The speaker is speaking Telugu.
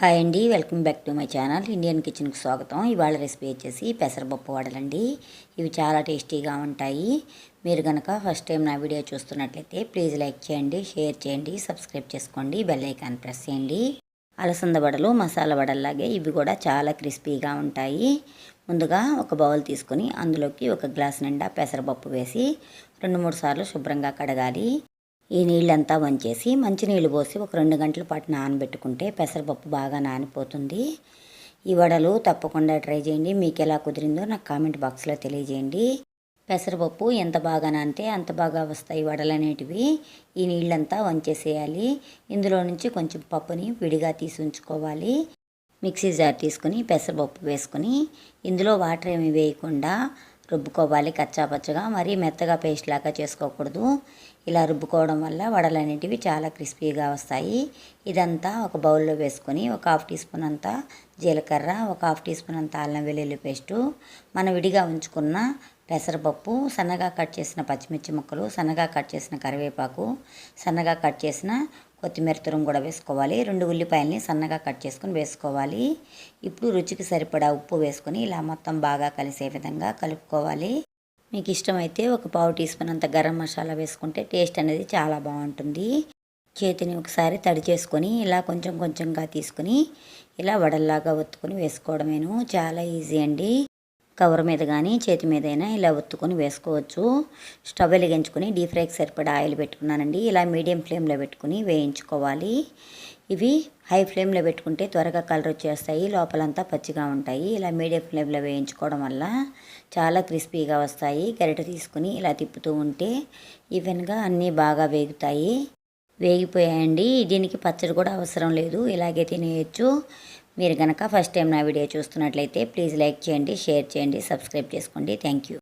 హాయ్ అండి welcome back to my channel. Indian కిచెన్కి స్వాగతం. ఇవాళ రెసిపీ వచ్చేసి పెసరపప్పు వడలండి. ఇవి చాలా టేస్టీగా ఉంటాయి. మీరు కనుక ఫస్ట్ టైం నా వీడియో చూస్తున్నట్లయితే ప్లీజ్ లైక్ చేయండి షేర్ చేయండి సబ్స్క్రైబ్ చేసుకోండి బెల్ ఐకాన్ ప్రెస్ చేయండి. అలసంద వడలు మసాలా వడల్లాగే ఇవి కూడా చాలా క్రిస్పీగా ఉంటాయి. ముందుగా ఒక బౌల్ తీసుకొని అందులోకి ఒక గ్లాస్ నిండా పెసరపప్పు వేసి రెండు మూడు సార్లు శుభ్రంగా కడగాలి. ఈ నీళ్ళంతా వంచేసి మంచినీళ్ళు పోసి ఒక రెండు గంటల పాటు నానబెట్టుకుంటే పెసరపప్పు బాగా నానిపోతుంది. ఈ వడలు తప్పకుండా ట్రై చేయండి. మీకు ఎలా కుదిరిందో నాకు కామెంట్ బాక్స్లో తెలియజేయండి. పెసరపప్పు ఎంత బాగా నానితే అంత బాగా వస్తాయి వడలు అనేటివి. ఈ నీళ్ళంతా వంచేసేయాలి. ఇందులో నుంచి కొంచెం పప్పుని విడిగా తీసి ఉంచుకోవాలి. మిక్సీ జార్ తీసుకుని పెసరపప్పు వేసుకొని ఇందులో వాటర్ ఏమి వేయకుండా రుబ్బుకోవాలి కచ్చాపచ్చగా. మరీ మెత్తగా పేస్ట్ లాగా చేసుకోకూడదు. ఇలా రుబ్బుకోవడం వల్ల వడలు అనేటివి చాలా క్రిస్పీగా వస్తాయి. ఇదంతా ఒక బౌల్లో వేసుకొని ఒక హాఫ్ టీ స్పూన్ అంతా జీలకర్ర ఒక హాఫ్ టీ స్పూన్ అంతా అల్లం వెల్లుల్లి పేస్టు మనం విడిగా ఉంచుకున్న పెసరపప్పు సన్నగా కట్ చేసిన పచ్చిమిర్చి ముక్కలు సన్నగా కట్ చేసిన కరివేపాకు సన్నగా కట్ చేసిన కొత్తిమీర తురుము కూడా వేసుకోవాలి. రెండు ఉల్లిపాయలని సన్నగా కట్ చేసుకొని వేసుకోవాలి. ఇప్పుడు రుచికి సరిపడా ఉప్పు వేసుకొని ఇలా మొత్తం బాగా కలిసే విధంగా కలుపుకోవాలి. మీకు ఇష్టమైతే ఒక పావు టీ స్పూన్ అంత గరం మసాలా వేసుకుంటే టేస్ట్ అనేది చాలా బాగుంటుంది. చేతిని ఒకసారి తడి చేసుకొని ఇలా కొంచెం కొంచెంగా తీసుకుని ఇలా వడల్లాగా ఒత్తుకొని వేసుకోవడమేను. చాలా ఈజీ అండి. కవర్ మీద కానీ చేతి మీద అయినా ఇలా ఒత్తుకొని వేసుకోవచ్చు. స్టవ్ వెలిగించుకొని డీప్ ఫ్రైకి సరిపడా ఆయిల్ పెట్టుకున్నానండి. ఇలా మీడియం ఫ్లేమ్లో పెట్టుకుని వేయించుకోవాలి. ఇవి హై ఫ్లేమ్లో పెట్టుకుంటే త్వరగా కలర్ వచ్చేస్తాయి. లోపలంతా పచ్చిగా ఉంటాయి. ఇలా మీడియం ఫ్లేమ్లో వేయించుకోవడం వల్ల చాలా క్రిస్పీగా వస్తాయి. గరిట తీసుకుని ఇలా తిప్పుతూ ఉంటే ఈవెన్గా అన్నీ బాగా వేగుతాయి. వేగిపోయాయండి. దీనికి పచ్చడి కూడా అవసరం లేదు. ఇలాగే తినేయచ్చు. మీరు కనుక ఫస్ట్ టైం నా వీడియో చూస్తున్నట్లయితే ప్లీజ్ లైక్ చేయండి షేర్ చేయండి సబ్స్క్రైబ్ చేసుకోండి. Thank you